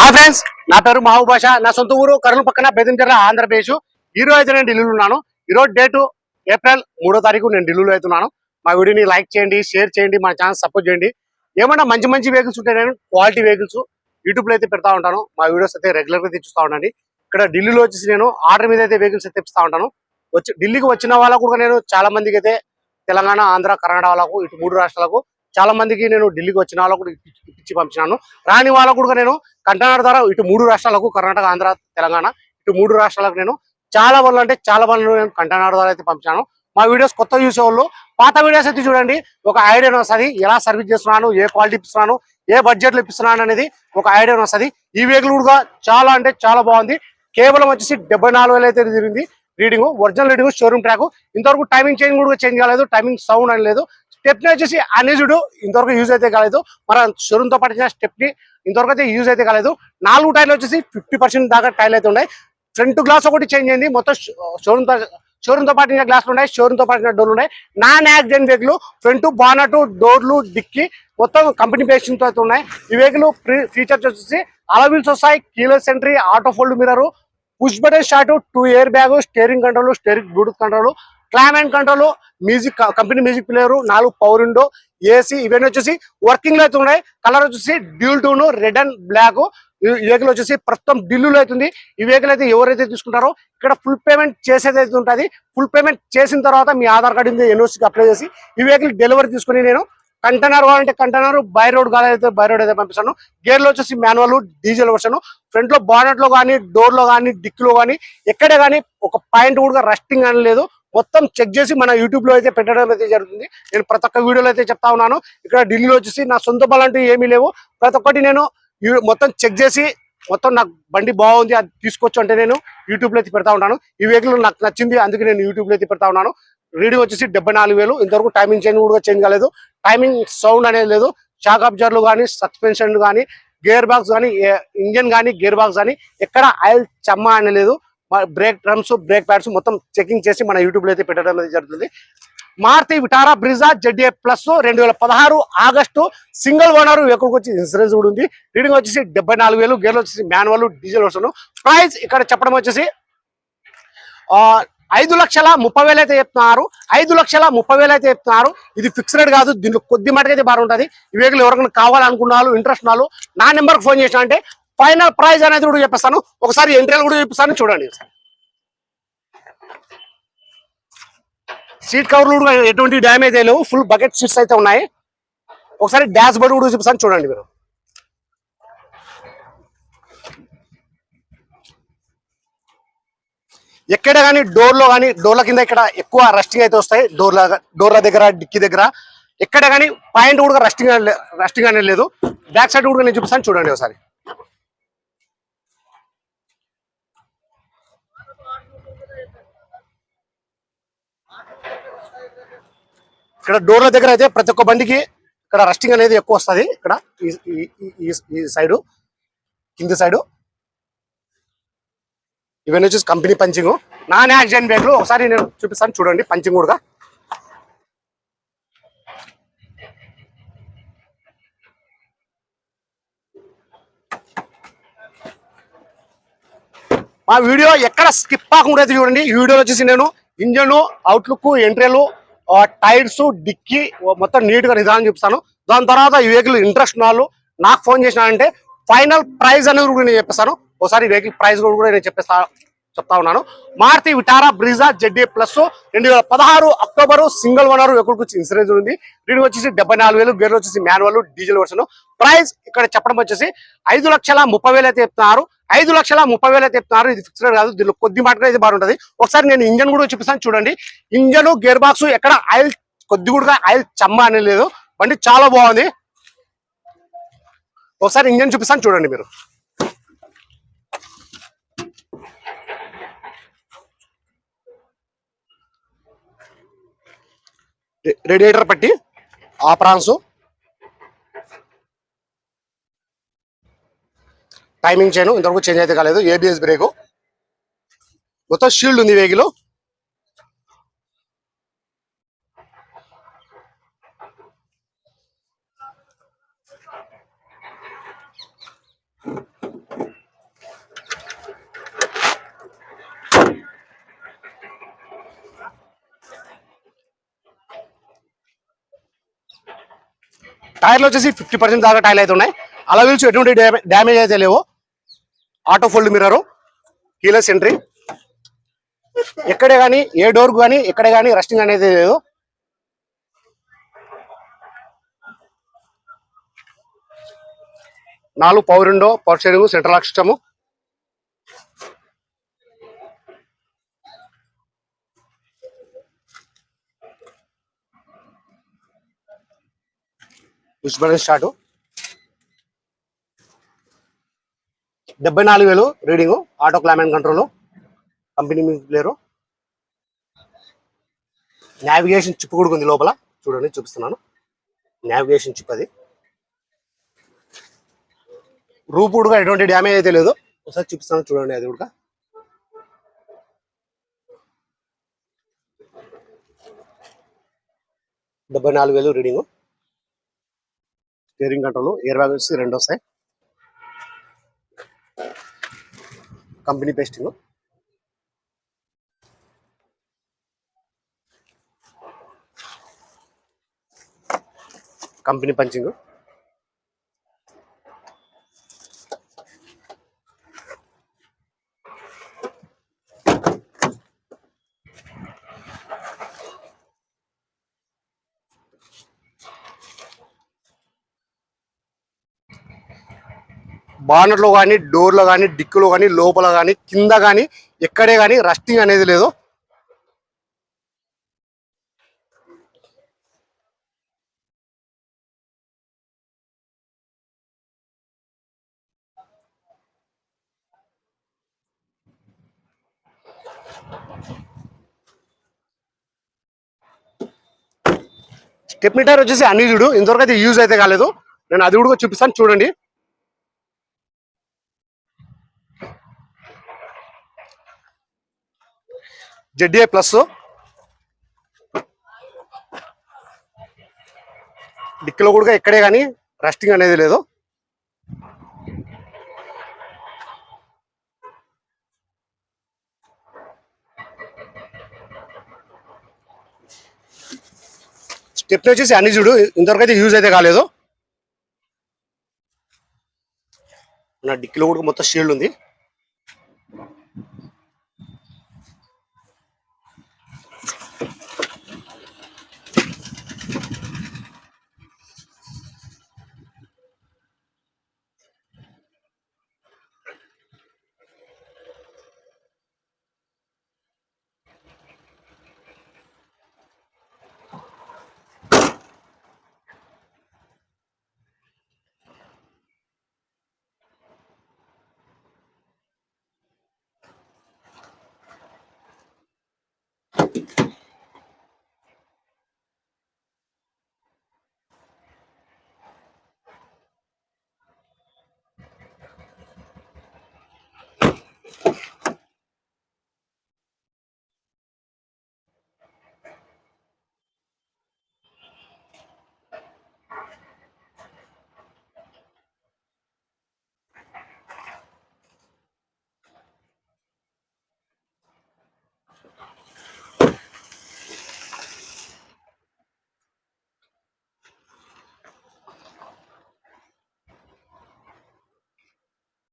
హా ఫ్రెండ్స్ నా పేరు మహబూబ్ నా సొంత ఊరు కర్నూలు పక్కన బెదించర్ల ఆంధ్రప్రదేశ్. ఈ రోజు అయితే నేను ఢిల్లీలో ఉన్నాను. ఈరోజు డేటు ఏప్రిల్ మూడో తారీఖు నేను ఢిల్లీలో అవుతున్నాను. మా వీడియోని లైక్ చేయండి షేర్ చేయండి మా ఛానల్ సపోర్ట్ చేయండి. ఏమన్నా మంచి మంచి వెహికల్స్ ఉంటే నేను క్వాలిటీ వెహికల్స్ యూట్యూబ్లో అయితే పెడతా ఉంటాను. మా వీడియోస్ అయితే రెగ్యులర్గా తెచ్చుతా ఉండండి. ఇక్కడ ఢిల్లీలో వచ్చేసి నేను ఆర్డర్ మీద అయితే వెహికల్స్ అయితే తెప్పిస్తా ఉంటాను. వచ్చి ఢిల్లీకి వచ్చిన వాళ్ళకు కూడా నేను చాలా మందికి అయితే తెలంగాణ ఆంధ్ర కర్ణాటక వాళ్ళకు ఇటు మూడు రాష్ట్రాలకు చాలా మందికి నేను ఢిల్లీకి వచ్చిన వాళ్ళకు కూడా పిచ్చి పంపించినాను రాని వాళ్ళకు కూడా నేను కంటైనర్ ద్వారా ఇటు మూడు రాష్ట్రాలకు కర్ణాటక ఆంధ్ర తెలంగాణ ఇటు మూడు రాష్ట్రాలకు నేను చాలా వాళ్ళు అంటే చాలా వాళ్ళు నేను కంటైనర్ ద్వారా అయితే పంపించాను మా వీడియోస్ కొత్త చూసే వాళ్ళు పాత వీడియోస్ అయితే చూడండి. ఒక ఐడియా వస్తుంది? ఎలా సర్వీస్ చేస్తున్నాను? ఏ క్వాలిటీ ఇస్తున్నాను ఏ బడ్జెట్లో ఇప్పిస్తున్నాను అనేది ఒక ఐడియా వస్తుంది? ఈ వెహికల్ కూడా చాలా అంటే చాలా బాగుంది. కేవలం వచ్చేసి డెబ్బై నాలుగు వేలు అయితే తిరిగింది. Reading original reading showroom track ఇంతవరకు టైమింగ్ చేంజ్ కూడా చేంజ్ కాలేదు. టైమింగ్ సౌండ్ అని లేదు. స్టెప్ని వచ్చేసి అనేజుడు ఇంతవరకు యూజ్ అయితే కాలేదు. మరి షోరూమ్తో పాటు స్టెప్ని ఇంతవరకు అయితే యూజ్ అయితే కాలేదు. నాలుగు టైర్లు వచ్చేసి ఫిఫ్టీ పర్సెంట్ దాకా టైర్లు అయితే ఉన్నాయి. ఫ్రంట్ గ్లాస్ ఒకటి చేంజ్ అయింది. మొత్తం షోరూమ్తో షోరూమ్తో పాటు గ్లాసులు ఉన్నాయి. షోరూమ్తో డోర్లు ఉన్నాయి. Non accident vehicle front bonnet డోర్లు డిక్కి మొత్తం కంపెనీ పేషన్తో అయితే ఉన్నాయి. ఈ వెహికల్ ఫీచర్స్ వచ్చేసి అలవిల్స్ వస్తాయి. Keyless entry auto fold mirror push button start two air bag steering control steering bluetooth control climate control music company music player నాలుగు power window AC ఇవన్నీ వచ్చేసి వర్కింగ్లో అయితే ఉన్నాయి. కలర్ వచ్చేసి dual tone red and black ఈ vehicle వచ్చేసి ప్రస్తుతం ఢిల్లీలో అవుతుంది ఈ వెహికల్ అయితే ఎవరైతే తీసుకుంటారో ఇక్కడ ఫుల్ పేమెంట్ చేసేది అయితే ఉంటుంది. ఫుల్ పేమెంట్ చేసిన తర్వాత మీ ఆధార్ కార్డు మీద ఎన్ఓసికి అప్లై చేసి ఈ వెహికల్ డెలివరీ తీసుకుని నేను కంటైనర్ కావాలంటే కంటైనర్ బై రోడ్ కావాలైతే బై రోడ్ అయితే పంపిస్తాను. గేర్లో వచ్చేసి మాన్యువల్ డీజిల్ వర్షన్ ఫ్రంట్లో లో కానీ డోర్లో కానీ డిక్లో కానీ ఎక్కడే కానీ ఒక పాయింట్ కూడా రస్టింగ్ అని లేదు. మొత్తం చెక్ చేసి మన యూట్యూబ్లో అయితే పెట్టడం అయితే జరుగుతుంది. నేను ప్రతి ఒక్క వీడియోలో అయితే చెప్తా ఉన్నాను. ఇక్కడ ఢిల్లీలో వచ్చేసి నా సొంత బలంటూ ఏమీ లేవు. ప్రతి ఒక్కటి నేను మొత్తం చెక్ చేసి మొత్తం నాకు బండి బాగుంది అది తీసుకొచ్చు అంటే నేను యూట్యూబ్లో అయితే పెడతా ఉన్నాను. ఈ వెహికల్ నాకు నచ్చింది అందుకే నేను యూట్యూబ్లో అయితే పెడతా ఉన్నాను. రీడింగ్ వచ్చేసి డెబ్బై నాలుగు వేలు. ఇంతవరకు టైమింగ్ చేంజ్ కూడా చేంజ్ కాలేదు. టైమింగ్ సౌండ్ అనేది లేదు. షాక్ అబ్జర్లు కానీ సస్పెన్షన్లు కానీ గేర్ బాక్స్ కానీ ఇంజన్ కానీ గేర్ బాక్స్ కానీ ఎక్కడ ఆయిల్ చెమ్మ అనేది లేదు. బ్రేక్ డ్రమ్స్ బ్రేక్ ప్యాడ్స్ మొత్తం చెకింగ్ చేసి మన యూట్యూబ్లో అయితే పెట్టడం అనేది జరుగుతుంది. Maruti Vitara Brezza Z A plus రెండు వేల పదహారు ఆగస్టు సింగిల్ ఓనర్ ఎక్కడికి వచ్చి ఇన్సూరెన్స్ కూడా ఉంది. రీడింగ్ వచ్చేసి డెబ్బై నాలుగు వేలు గేర్లు వచ్చేసి మాన్యువల్ డీజిల్ వర్షన్. ప్రైస్ ఇక్కడ చెప్పడం వచ్చేసి ఐదు లక్షల ముప్పై వేలు అయితే చెప్తున్నారు. ఐదు లక్షల ముప్పై వేలు అయితే చెప్తున్నారు. ఇది ఫిక్స్డ్ కాదు దీంట్లో కొద్ది మటుకైతే బాగుంటుంది ఈ వెహికల్ ఎవరికైనా కావాలనుకున్న వాళ్ళు ఇంట్రెస్ట్ వాళ్ళు నా నెంబర్కి ఫోన్ చేసిన అంటే ఫైనల్ ప్రైజ్ అనేది కూడా చెప్పేస్తాను. ఒకసారి ఎంట్రీలు కూడా చూపిస్తాను. చూడండి సీట్ కవర్లు కూడా ఎటువంటి డ్యామేజ్ లేవు. ఫుల్ బకెట్ సీట్స్ అయితే ఉన్నాయి. ఒకసారి డాష్ బోర్డు కూడా చూపిస్తాను. చూడండి మీరు. ఎక్కడ కానీ డోర్లో కానీ డోర్ల కింద ఇక్కడ ఎక్కువ రస్టింగ్ అయితే వస్తాయి. డోర్ల డోర్ల దగ్గర డిక్కి దగ్గర. ఎక్కడ కానీ పాయింట్ కూడా రస్టింగ్ రస్టింగ్ అనేది లేదు. బ్యాక్ సైడ్ కూడా నేను చూపిస్తాను. చూడండి ఒకసారి. ఇక్కడ డోర్ల దగ్గర అయితే ప్రతి ఒక్క బండికి ఇక్కడ రస్టింగ్ అనేది ఎక్కువ వస్తుంది. ఇక్కడ ఈ- ఈ- సైడు కింది సైడు ఇవన్నీ వచ్చేసి కంపెనీ పంచింగ్ నాన్ యాక్సిడెంట్ బ్యాగ్లు ఒకసారి నేను చూపిస్తాను. చూడండి. పంచింగ్ కూడా. మా వీడియో ఎక్కడ స్కిప్ కాకుండా అయితే చూడండి. ఈ వీడియోలో వచ్చేసి నేను ఇంజన్ అవుట్లుక్ ఎంట్రీలు టైర్స్ డిక్కి మొత్తం నీట్గా నిదానం చూపిస్తాను. దాని తర్వాత ఈ వెహికల్ ఇంట్రెస్ట్ వాళ్ళు నాకు ఫోన్ చేసినారంటే ఫైనల్ ప్రైజ్ అనేది కూడా నేను చెప్పేస్తాను. ఒకసారి వెహికల్ ప్రైస్ కూడా నేను చెప్పేస్తాను చెప్తా ఉన్నాను. Maruti Vitara Brezza Z D plus రెండు వేల పదహారు అక్టోబర్ సింగిల్ ఓనర్ వెహికల్కి వచ్చి ఇన్సూరెన్స్ ఉంది. దీనికి వచ్చేసి డెబ్బై నాలుగు వేలు గేర్లు వచ్చేసి మాన్యువల్ డీజిల్ వర్షన్. ప్రైస్ ఇక్కడ చెప్పడం వచ్చేసి ఐదు లక్షల ముప్పై వేలు అయితే చెప్తున్నారు. ఐదు లక్షల ముప్పై వేలు అయితే చెప్తున్నారు. ఇది ఫిక్స్డ్ కాదు దీనిలో కొద్ది మాటగా అయితే బాగుంటుంది ఒకసారి నేను ఇంజన్ కూడా చూపిస్తాను చూడండి. ఇంజన్ గేర్ బాక్స్ ఎక్కడ ఆయిల్ కొద్ది కూడా ఆయిల్ చమ్మ అనేది లేదు. బండి చాలా బాగుంది. ఒకసారి ఇంజన్ చూపిస్తాను చూడండి మీరు. రేడియేటర్ పట్టి ఆపరాన్స్. టైమింగ్ చేయను ఇంతవరకు చేంజ్ అయితే కాలేదు ఏబిఎస్ బ్రేకు మొత్తం షీల్డ్ ఉంది వెహికల్ టైర్లు వచ్చేసి ఫిఫ్టీ పర్సెంట్ దాకా టైర్లు అయితే ఉన్నాయి. అలా వీల్స్ ఎటువంటి డ్యామేజ్ అయితే లేవు. Auto fold mirror keyless entry. ఎక్కడే కానీ ఏ డోర్ కానీ ఎక్కడే కానీ రస్టింగ్ అనేది లేదు. నాలుగు power window power steering central lock system push button start డెబ్బై నాలుగు వేలు reading auto climate control company music navigation chip కూడా ఉంది లోపల. చూడండి చూపిస్తున్నాను. నావిగేషన్ చిప్ అది. రూపుడుగా కూడా ఎటువంటి డ్యామేజ్ అయితే లేదు. ఒకసారి చూపిస్తాను చూడండి అది కూడా. డెబ్బై నాలుగు వేలు reading. Steering control air bag వచ్చి రెండు వస్తాయి. Company pasting. Company punching. బానట్లో కానీ డోర్లో కానీ డిక్కులో కానీ లోపల కానీ కింద కానీ ఎక్కడే కానీ రస్టింగ్ అనేది లేదు. స్టెప్ మీటర్ వచ్చేసి చూడు. ఇంతవరకు అయితే యూజ్ అయితే కాలేదు. నేను అది కూడా చూపిస్తాను. చూడండి. ZA plus. డిక్కిలో కూడా ఎక్కడే కానీ రెస్టింగ్ అనేది లేదు. స్టెప్ని వచ్చేసి అన్ని చూడు. ఇంతవరకు అయితే యూజ్ అయితే కాలేదు. నా డిక్కిలో కూడా మొత్తం షీల్డ్ ఉంది.